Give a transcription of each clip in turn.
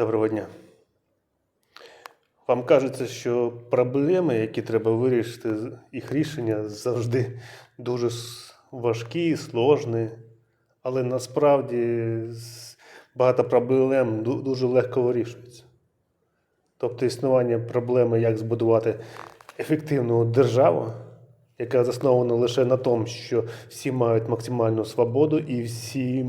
Доброго дня. Вам кажеться, що проблеми, які треба вирішити, їх рішення завжди дуже важкі, сложні, але насправді багато проблем дуже легко вирішується. Тобто існування проблеми, як збудувати ефективну державу, яка заснована лише на тому, що всі мають максимальну свободу і всі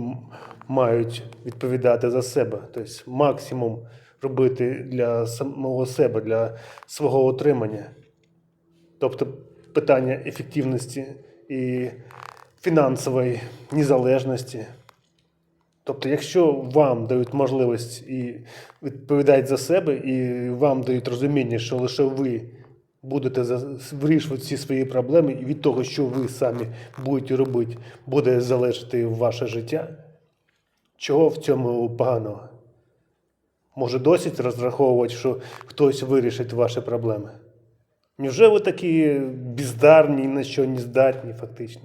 мають відповідати за себе. Тобто максимум робити для самого себе, для свого отримання. Тобто питання ефективності і фінансової незалежності. Тобто, якщо вам дають можливість і відповідають за себе, і вам дають розуміння, що лише ви будете вирішувати всі свої проблеми, і від того, що ви самі будете робити, буде залежати ваше життя, чого в цьому поганого? Може, досить розраховувати, що хтось вирішить ваші проблеми? Невже ви такі бездарні, ні на що не здатні, фактично?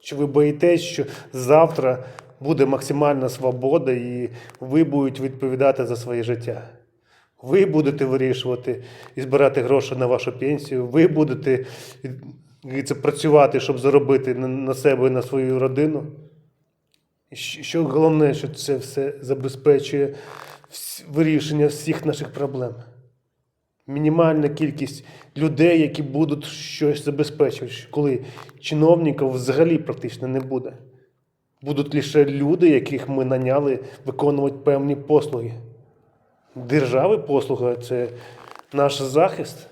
Чи ви боїтесь, що завтра буде максимальна свобода і ви будете відповідати за своє життя? Ви будете вирішувати і збирати гроші на вашу пенсію, ви будете працювати, щоб заробити на себе і на свою родину. Що головне, що це все забезпечує вирішення всіх наших проблем. Мінімальна кількість людей, які будуть щось забезпечувати, коли чиновників взагалі практично не буде. Будуть лише люди, яких ми наняли виконувати певні послуги. Держави послуга це наш захист.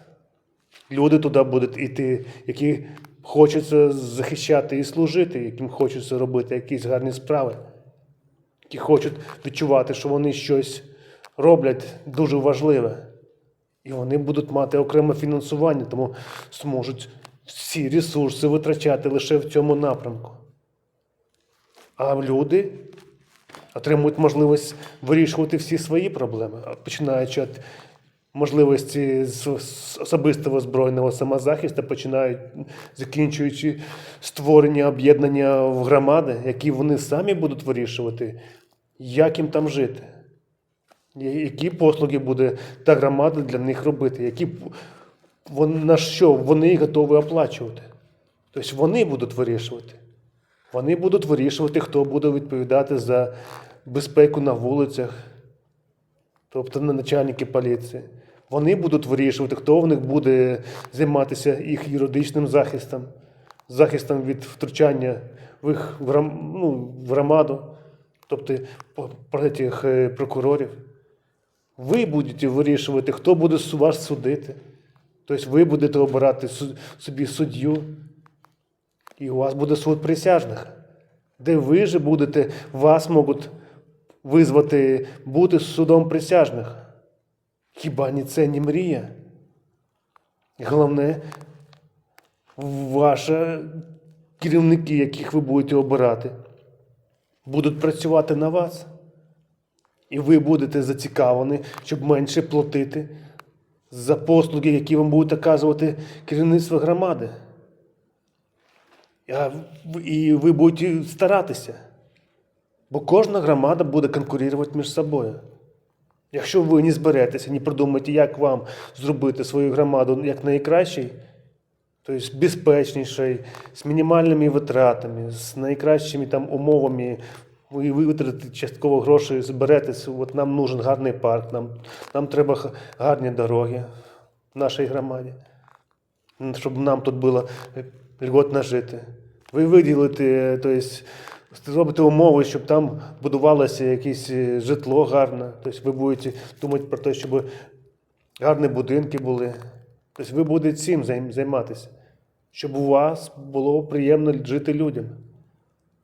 Люди туди будуть йти, які хочеться захищати і служити, яким хочеться робити якісь гарні справи, які хочуть відчувати, що вони щось роблять дуже важливе. І вони будуть мати окреме фінансування, тому зможуть всі ресурси витрачати лише в цьому напрямку. А люди отримують можливість вирішувати всі свої проблеми, починаючи від можливості особистого збройного самозахисту, починають закінчуючи створення об'єднання в громади, які вони самі будуть вирішувати, як їм там жити. Які послуги буде та громада для них робити? Які на що вони готові оплачувати? Тобто вони будуть вирішувати. Вони будуть вирішувати, хто буде відповідати за безпеку на вулицях, тобто на начальники поліції. Вони будуть вирішувати, хто в них буде займатися їх юридичним захистом, захистом від втручання в їх ну, в громаду, тобто по- про цих е, прокурорів. Ви будете вирішувати, хто буде вас судити. Тобто ви будете обирати собі суддю, і у вас буде суд присяжних, де ви же будете, вас можуть визвати бути судом присяжних. Хіба ні це не мрія? Головне, ваші керівники, яких ви будете обирати, будуть працювати на вас. І ви будете зацікавлені, щоб менше платити за послуги, які вам будуть оказувати керівництво громади. І ви будете старатися. Бо кожна громада буде конкурувати між собою. Якщо ви не зберетеся, не придумаєте, як вам зробити свою громаду як найкращий, тобто безпечніший, з мінімальними витратами, з найкращими там умовами, ви витратите частково гроші, зберетесь, от нам нужен гарний парк, нам, нам треба гарні дороги в нашій громаді, щоб нам тут було е, льготно жити. Ви виділите, тобто, зробите умови, щоб там будувалося якесь е, житло гарне. Тобто ви будете думати про те, щоб гарні будинки були. Тобто ви будете цим займатися, щоб у вас було приємно жити людям.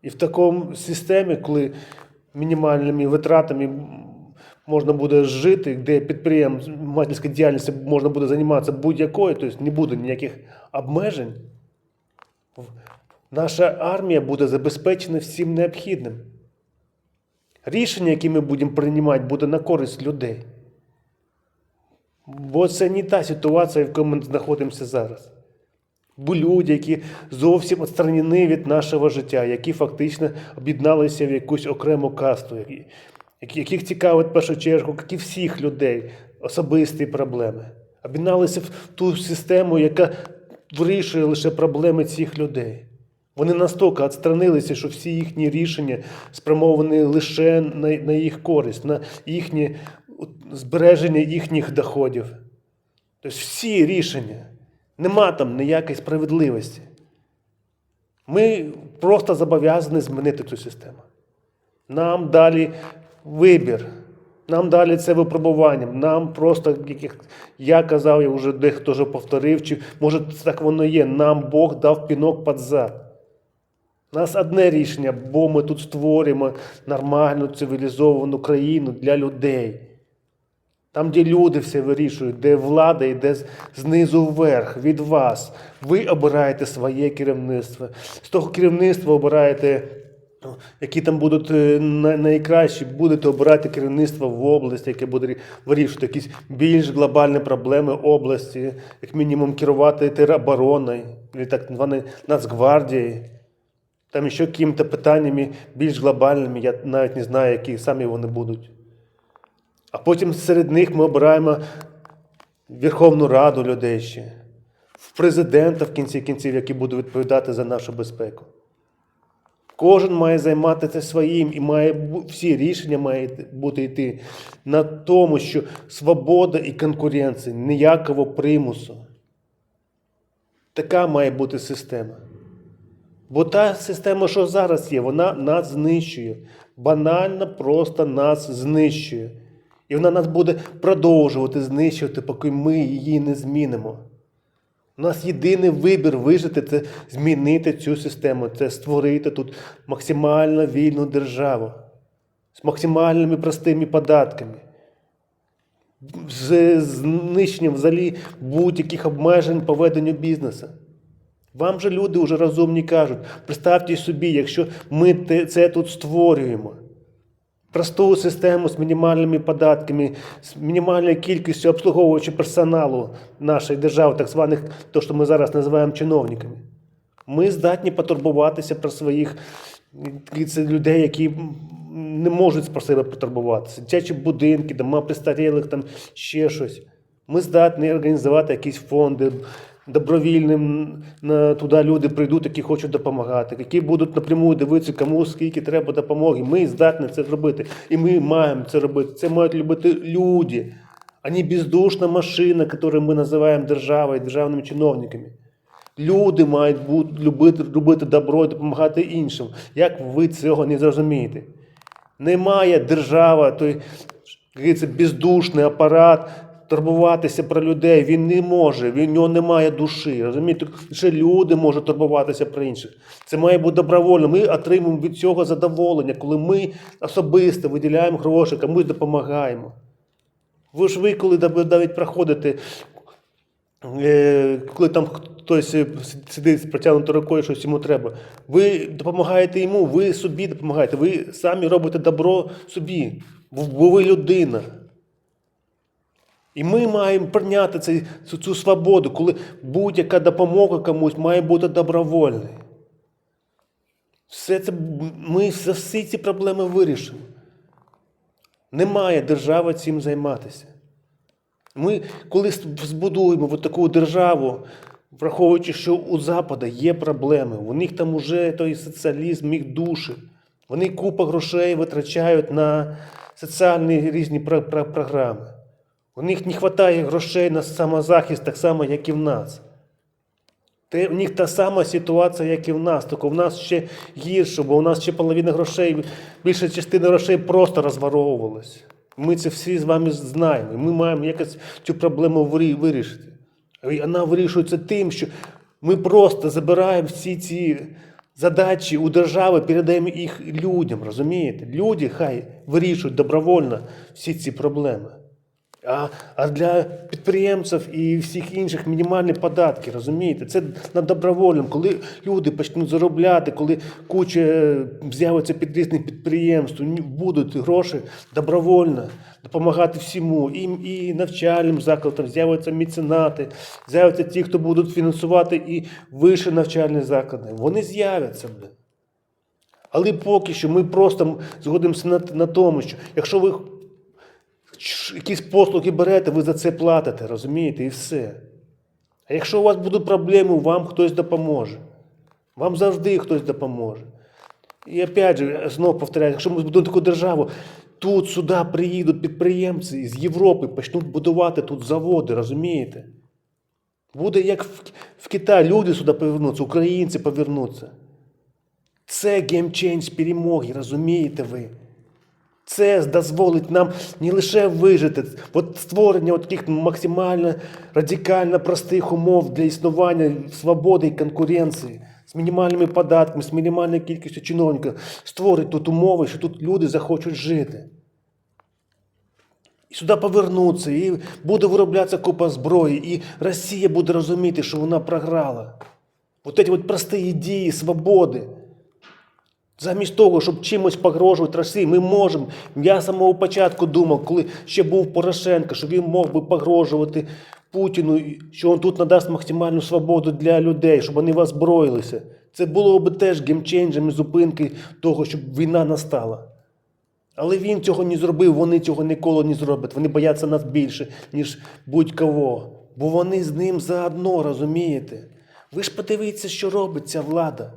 І в такому системі, коли мінімальними витратами можна буде жити, де підприємницька діяльність можна буде займатися будь-якою, тобто не буде ніяких обмежень, наша армія буде забезпечена всім необхідним. Рішення, які ми будемо приймати, буде на користь людей. Бо це не та ситуація, в якій ми знаходимося зараз. Бо люди, які зовсім відсторонені від нашого життя, які фактично об'єдналися в якусь окрему касту, яких цікавить в першу чергу, як і всіх людей, особисті проблеми. Об'єдналися в ту систему, яка вирішує лише проблеми цих людей. Вони настільки відстранилися, що всі їхні рішення спрямовані лише на, на їх користь, на їхнє збереження їхніх доходів. Тобто всі рішення. Нема там ніякої справедливості. Ми просто зобов'язані змінити цю систему. Нам далі вибір. Нам далі це випробування. Нам просто, як я казав, я вже дехто вже повторив, чи може так воно є. Нам Бог дав пінок під зад. У нас одне рішення, бо ми тут створюємо нормальну цивілізовану країну для людей. Там, де люди все вирішують, де влада йде знизу вверх, від вас. Ви обираєте своє керівництво. З того керівництва обираєте, ну, які там будуть е, найкращі, будете обирати керівництво в області, яке буде вирішувати якісь більш глобальні проблеми області, як мінімум керувати теробороною, так званою Нацгвардією. Там ще якими-то питаннями більш глобальними, я навіть не знаю, які самі вони будуть. А потім серед них ми обираємо Верховну Раду людей ще, в президента в кінці кінців, який буде відповідати за нашу безпеку. Кожен має займатися своїм і має всі рішення мають бути йти на тому, що свобода і конкуренція, ніякого примусу. Така має бути система. Бо та система, що зараз є, вона нас знищує. Банально просто нас знищує. І вона нас буде продовжувати знищувати, поки ми її не змінимо. У нас єдиний вибір вижити це змінити цю систему, це створити тут максимально вільну державу з максимальними простими податками, з знищенням взагалі будь-яких обмежень по веденню бізнесу. Вам же люди вже розумні кажуть, представте собі, якщо ми це тут створюємо. Просту систему з мінімальними податками, з мінімальною кількістю обслуговуючого персоналу нашої держави, так званих, то, що ми зараз називаємо чиновниками. Ми здатні потурбуватися про своїх це людей, які не можуть про себе потурбуватися. Дитячі будинки, дома престарілих, там ще щось. Ми здатні організувати якісь фонди. Добровільним туди люди прийдуть, які хочуть допомагати, які будуть напряму дивитися, кому скільки треба допомоги. Ми здатні це зробити. І ми маємо це робити. Це мають любити люди, а не бездушна машина, яку ми називаємо державою, державними чиновниками. Люди мають бути, любити, робити добро і допомагати іншим. Як ви цього не зрозумієте? Немає держава, той бездушний апарат турбуватися про людей. Він не може, він, у нього немає душі. Розумієте? Лише люди можуть турбуватися про інших. Це має бути добровольно. Ми отримуємо від цього задоволення, коли ми особисто виділяємо гроші, комусь допомагаємо. Ви ж ви, коли навіть проходите Е, коли там хтось сидить з протягнутою рукою, щось йому треба, ви допомагаєте йому, ви собі допомагаєте, ви самі робите добро собі, бо ви людина. І ми маємо прийняти цей, цю, цю свободу, коли будь-яка допомога комусь має бути добровольною. Все це, ми всі ці проблеми вирішимо. Немає держави цим займатися. Ми, коли збудуємо от таку державу, враховуючи, що у Запада є проблеми, у них там уже той соціалізм їх душить. Вони купа грошей витрачають на соціальні різні про- про- програми. У них не вистачає грошей на самозахист, так само, як і в нас. Те, у них та сама ситуація, як і в нас, тільки в нас ще гірше, бо у нас ще половина грошей, більша частина грошей просто розворовувалась. Ми це всі з вами знаємо. Ми маємо якось цю проблему вирішити. І вона вирішується тим, що ми просто забираємо всі ці задачі у держави, передаємо їх людям, розумієте? Люди хай вирішують добровольно всі ці проблеми. А, а для підприємців і всіх інших мінімальні податки, розумієте? Це на добровольному, коли люди почнуть заробляти, коли куча е, з'явиться під різних підприємств, будуть гроші добровольно допомагати всьому, і, і навчальним закладам, з'являться меценати, з'являться ті, хто будуть фінансувати і вищі навчальні заклади. Вони з'являться. Але поки що ми просто згодимося на, на тому, що якщо ви якісь послуги берете, ви за це платите, розумієте, і все. А якщо у вас будуть проблеми, вам хтось допоможе. Вам завжди хтось допоможе. І опять же, знову повторяю, якщо ми збудуємо таку державу, тут сюди приїдуть підприємці з Європи, почнуть будувати тут заводи, розумієте? Буде як в, в Китаї, люди сюди повернуться, українці повернуться. Це геймчейндж перемоги, розумієте ви? Це дозволить нам не лише вижити, от створення таких максимально радикально простих умов для існування свободи і конкуренції з мінімальними податками, з мінімальною кількістю чиновників, створить тут умови, що тут люди захочуть жити. І сюди повернуться, і буде вироблятися купа зброї, і Росія буде розуміти, що вона програла. От ці от прості ідеї свободи. Замість того, щоб чимось погрожувати Росії, ми можемо. Я самого початку думав, коли ще був Порошенко, що він мог би погрожувати Путіну, що він тут надасть максимальну свободу для людей, щоб вони озброїлися. Це було б теж геймчейнджем і зупинки того, щоб війна настала. Але він цього не зробив, вони цього ніколи не зроблять. Вони бояться нас більше, ніж будь-кого. Бо вони з ним заодно, розумієте? Ви ж подивіться, що робить ця влада.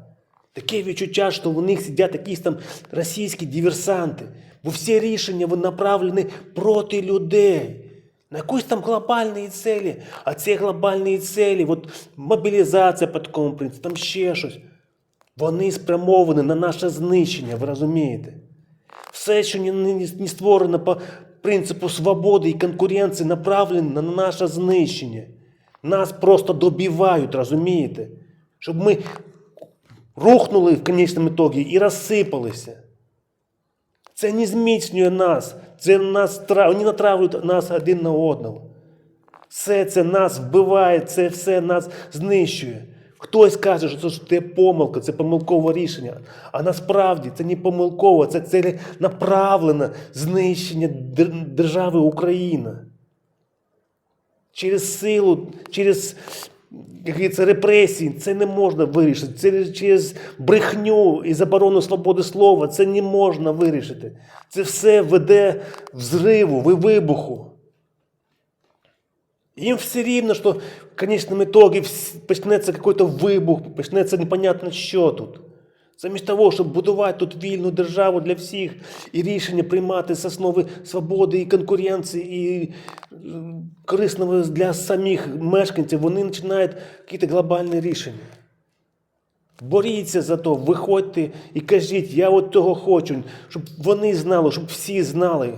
Таке відчуття, що в них сидять якісь там російські диверсанти. Бо всі рішення вони направлені проти людей. На якусь там глобальні цілі. А ці глобальні цілі, от мобілізація по такому принципу, там ще щось. Вони спрямовані на наше знищення, ви розумієте? Все, що не створено по принципу свободи і конкуренції, направлено на наше знищення. Нас просто добивають, розумієте? Щоб ми рухнули в конечному ітогі і розсипалися. Це не зміцнює нас, це нас, вони натравлюють нас один на одного. Все це нас вбиває, це все нас знищує. Хтось каже, що це помилка, це помилкове рішення. А насправді це не помилкове, це ціленаправлене знищення держави Україна. Через силу, через це репресії, це не можна вирішити. Це через брехню і заборону свободи слова це не можна вирішити. Це все веде взриву, вибуху. Їм все рівно, що в конечном вс- почнеться какой-то вибух, почнеться непонятно що тут. Замість того, щоб будувати тут вільну державу для всіх і рішення приймати з основи свободи і конкуренції і е, корисного для самих мешканців, вони починають якісь глобальні рішення. Боріться за то, виходьте і кажіть, я от того хочу, щоб вони знали, щоб всі знали.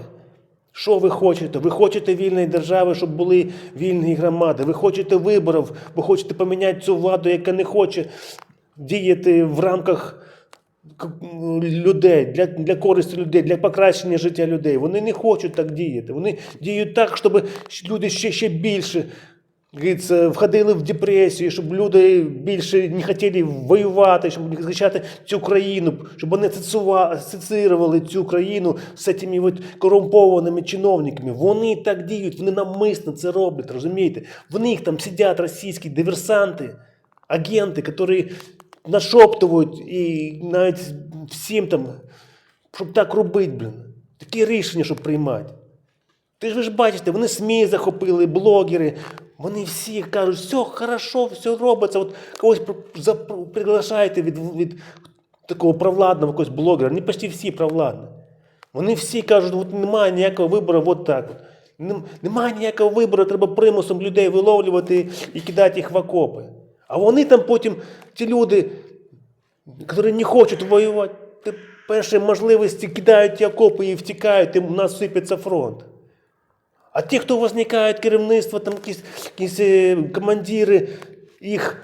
Що ви хочете? Ви хочете вільної держави, щоб були вільні громади. Ви хочете виборів, ви хочете поміняти цю владу, яка не хоче діяти в рамках людей, для, для користі людей, для покращення життя людей. Вони не хочуть так діяти. Вони діють так, щоб люди ще, ще більше входили в депресію, щоб люди більше не хотіли воювати, щоб не захищати цю країну, щоб вони асоціюва- асоціювали цю країну з цими от корумпованими чиновниками. Вони так діють, вони навмисно це роблять, розумієте? В них там сидять російські диверсанти, агенти, які нашоптують і навіть всім там, щоб так робити, блін. Такі рішення, щоб приймати. Ти ж ви ж бачите, вони СМІ захопили, блогери. Вони всі кажуть, все хорошо, все робиться. От когось при- приглашаєте від, від такого провладного якогось блогера. Вони почти всі провладні. Вони всі кажуть, от немає ніякого вибору, от так. От. Немає ніякого вибору, треба примусом людей виловлювати і кидати їх в окопи. А вони там потім, ті люди, які не хочуть воювати, ти перші можливості кидають ті окопи і втікають, і у нас сипеться фронт. А ті, хто возникають, керівництво, там якісь, якісь е, командири, їх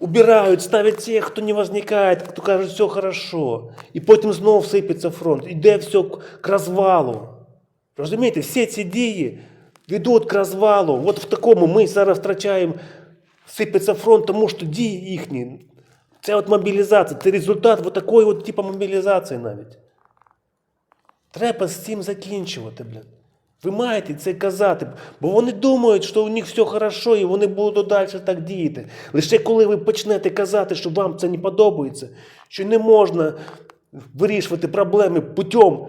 убирають, ставлять тих, хто не возникає, хто каже, все хорошо. І потім знову сипеться фронт. Іде все к розвалу. Розумієте, всі ці дії ведуть к розвалу. От в такому ми зараз втрачаємо, сипеться фронт, тому що дії їхні. Це от мобілізація, це результат от такої от типу мобілізації навіть. Треба з цим закінчувати, блін. Ви маєте це казати, бо вони думають, що у них все хорошо і вони будуть далі так діяти. Лише коли ви почнете казати, що вам це не подобається, що не можна вирішувати проблеми путем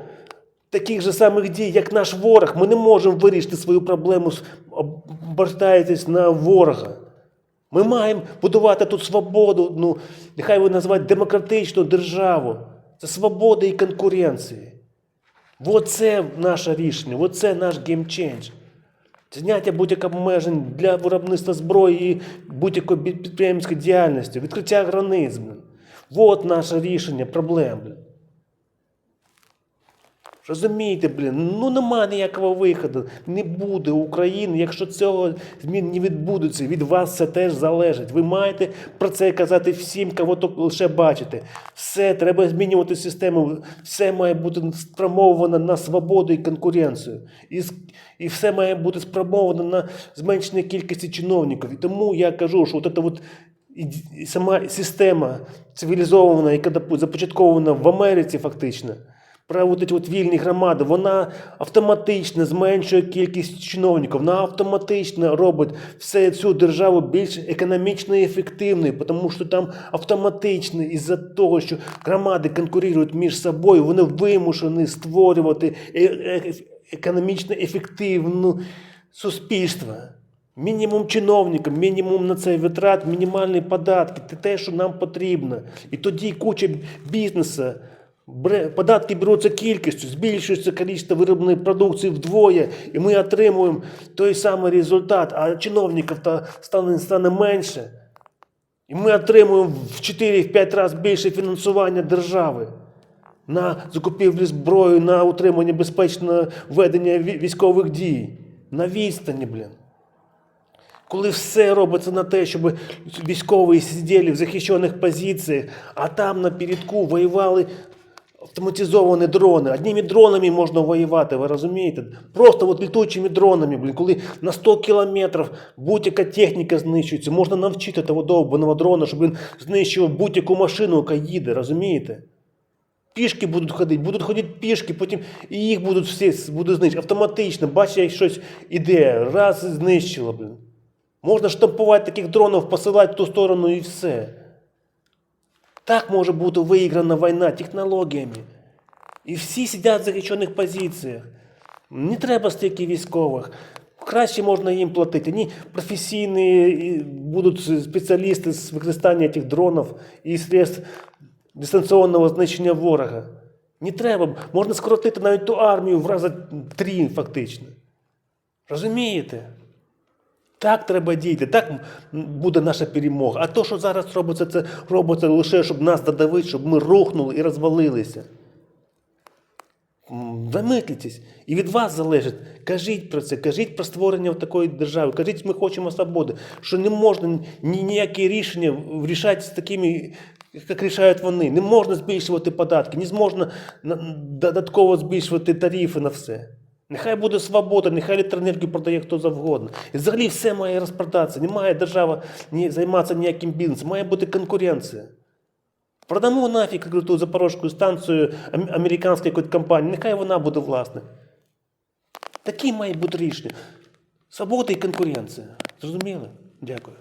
таких же самих дій, як наш ворог. Ми не можемо вирішити свою проблему, обертаючись на ворога. Ми маємо будувати тут свободу, ну, нехай ви називають демократичну державу. Це свобода і конкуренція. Оце наше рішення, оце наш геймчендж. Зняття будь-яких обмежень для виробництва зброї і будь-якої підприємницької діяльності, відкриття границь. От наше рішення проблем. Розумієте, блін, ну нема ніякого виходу. Не буде України, якщо цього змін не відбудеться. Від вас це теж залежить. Ви маєте про це казати всім, кого то лише бачите. Все, треба змінювати систему. Все має бути спрямовано на свободу і конкуренцію. І, і все має бути спрямовано на зменшення кількості чиновників. І тому я кажу, що от це от і, сама система цивілізована, яка започаткована в Америці фактично, про от вільні громади, вона автоматично зменшує кількість чиновників, вона автоматично робить все цю державу більш економічно ефективною, тому що там автоматично із-за того, що громади конкурують між собою, вони вимушені створювати е- е- економічно ефективну суспільство. Мінімум чиновників, мінімум на це витрат, мінімальні податки це те, що нам потрібно. І тоді куча бізнесу. Податки беруться кількістю, збільшується кількість виробленої продукції вдвоє, і ми отримуємо той самий результат, а чиновників стане, стане менше. І ми отримуємо в 4-5 разів більше фінансування держави на закупівлю зброї, на утримання безпечного ведення військових дій. На відстані, блін. Коли все робиться на те, щоб військові сиділи в захищених позиціях, а там на передку воювали автоматизовані дрони. Одними дронами можна воювати, ви розумієте? Просто от літучими дронами, блін, коли на 100 кілометрів будь-яка техніка знищується, можна навчити того довбаного дрона, щоб він знищував будь-яку машину, яка їде, розумієте? Пішки будуть ходити, будуть ходити пішки, потім і їх будуть всі будуть знищити. Автоматично, бачиш, як щось іде, раз і знищило, блін. Можна штампувати таких дронів, посилати в ту сторону і все. Так може бути виграна війна технологіями. І всі сидять в захищених позиціях. Не треба стільки військових. Краще можна їм платити. Ні, професійні будуть спеціалісти з використання цих дронів і средств дистанційного знищення ворога. Не треба. Можна скоротити навіть ту армію в рази три, фактично. Розумієте? Так треба діяти, так буде наша перемога. А то, що зараз робиться, це робиться лише, щоб нас додавити, щоб ми рухнули і розвалилися. М, І від вас залежить. Кажіть про це, кажіть про створення такої держави, кажіть, ми хочемо свободи, що не можна ні, ніякі рішення вирішати з такими, як рішають вони. Не можна збільшувати податки, не можна додатково збільшувати тарифи на все. Нехай буде свобода, нехай електроенергію продає хто завгодно. І взагалі все має розпродатися. Не має держава займатися ніяким бізнесом, має бути конкуренція. Продамо нафіг я говорю, ту запорожську станцію американської компанії, нехай вона буде власник. Такі має бути рішення. Свобода і конкуренція. Зрозуміли? Дякую.